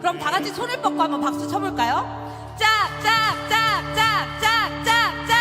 그럼 다 같이 손을 뻗고 한번 박수 쳐볼까요? 짝, 짝, 짝, 짝, 짝, 짝, 짝.